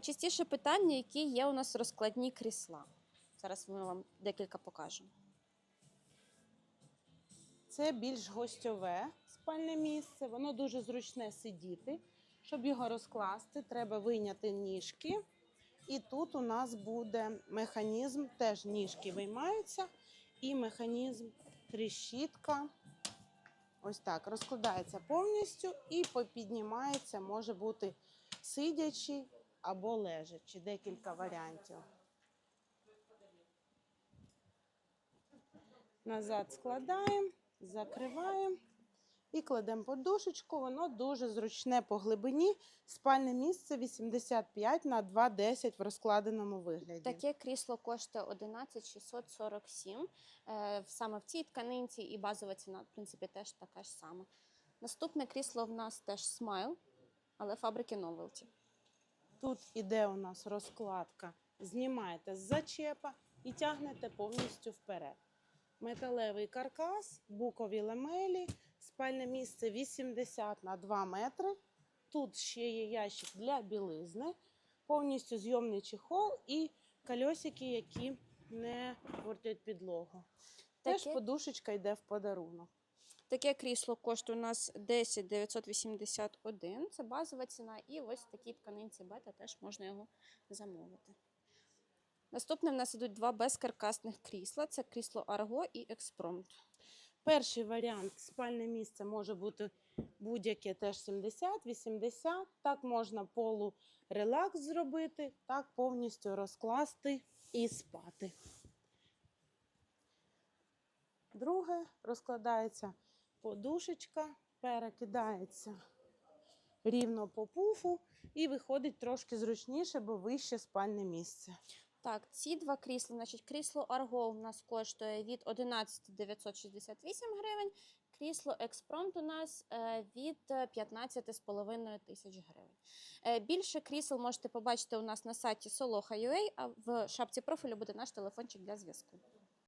Частіше питання, які є у нас розкладні крісла. Зараз ми вам декілька покажемо. Це більш гостьове спальне місце. Воно дуже зручне сидіти. Щоб його розкласти, треба вийняти ніжки. І тут у нас буде механізм, теж ніжки виймаються, і механізм тріщітка. Ось так розкладається повністю і попіднімається, може бути сидячий або лежачий, декілька варіантів. Назад складаємо, закриваємо і кладемо подушечку. Воно дуже зручне по глибині. Спальне місце 85 на 2,10 в розкладеному вигляді. Таке крісло коштує 11 647. Е, Саме в цій тканинці і базова ціна, в принципі, теж така ж сама. Наступне крісло в нас теж смайл, але фабрики Novelty. Тут іде у нас розкладка. Знімаєте з зачепа і тягнете повністю вперед. Металевий каркас, букові ламелі, спальне місце 80 на 2 метри. Тут ще є ящик для білизни, повністю зйомний чехол і кольосики, які не портять підлогу. Теж подушечка йде в подарунок. Таке крісло коштує у нас 10 981. Це базова ціна. І ось в такій тканинці бета теж можна його замовити. Наступне в нас ідуть два безкаркасних крісла: це крісло Арго і Експромт. Перший варіант спальне місце може бути будь-яке теж 70, 80. Так можна полу релакс зробити, так повністю розкласти і спати. Друге розкладається подушечка, перекидається рівно по пуфу і виходить трошки зручніше, бо вище спальне місце. Так, ці два крісла, значить, крісло Арго у нас коштує від 11 968 гривень, крісло Експромт у нас е, від 15,5 тисяч гривень. Е, Більше крісел можете побачити у нас на сайті Soloha.ua, а в шапці профілю буде наш телефончик для зв'язку.